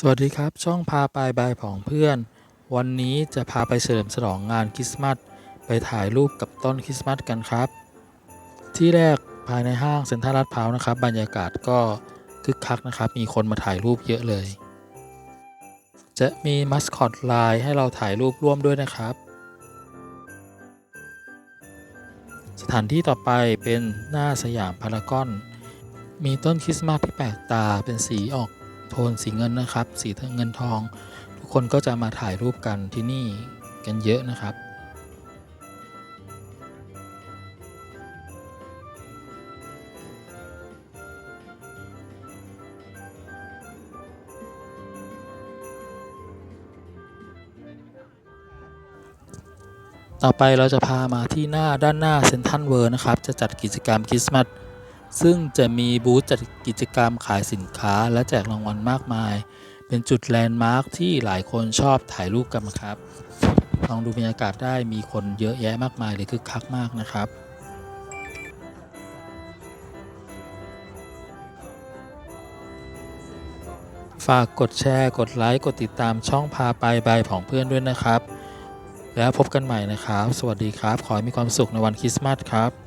สวัสดีครับ ช่องพาไปบายของเพื่อน วันนี้จะพาไปเฉลิมฉลองงานคริสต์มาสไปถ่ายรูปกับต้นคริสต์มาสกันครับ ที่แรกภายในห้างเซ็นทรัลลาดพร้าวนะครับ บรรยากาศก็คึกคักนะครับ มีคนมาถ่ายรูปเยอะเลย จะมีมัสคอตไลน์ให้เราถ่ายรูปร่วมด้วยนะครับ สถานที่ต่อไปเป็นหน้าสยามพารากอน มีต้นคริสต์มาสที่แปลกตาเป็นสีออก โทนสีเงินนะครับ สีเงินทอง ทุกคนก็จะมาถ่ายรูปกันที่นี่กันเยอะนะครับต่อไปเราจะพามาที่หน้าด้านหน้าเซนทันเวิร์นะครับ จะจัดกิจกรรมคริสต์มาส ซึ่งจะมีบูธจัดกิจกรรมขายสินค้าและแจกรางวัลมากมาย เป็นจุดแลนด์มาร์คที่หลายคนชอบถ่ายรูปกันครับ ลองดูบรรยากาศได้มีคนเยอะแยะมากมายเลยคึกคักมากนะครับฝากกดแชร์ กดไลค์ กดติดตามช่องพาไปบายของเพื่อนด้วยนะครับ แล้วพบกันใหม่นะครับ สวัสดีครับ ขอให้มีความสุขในวันคริสต์มาสครับ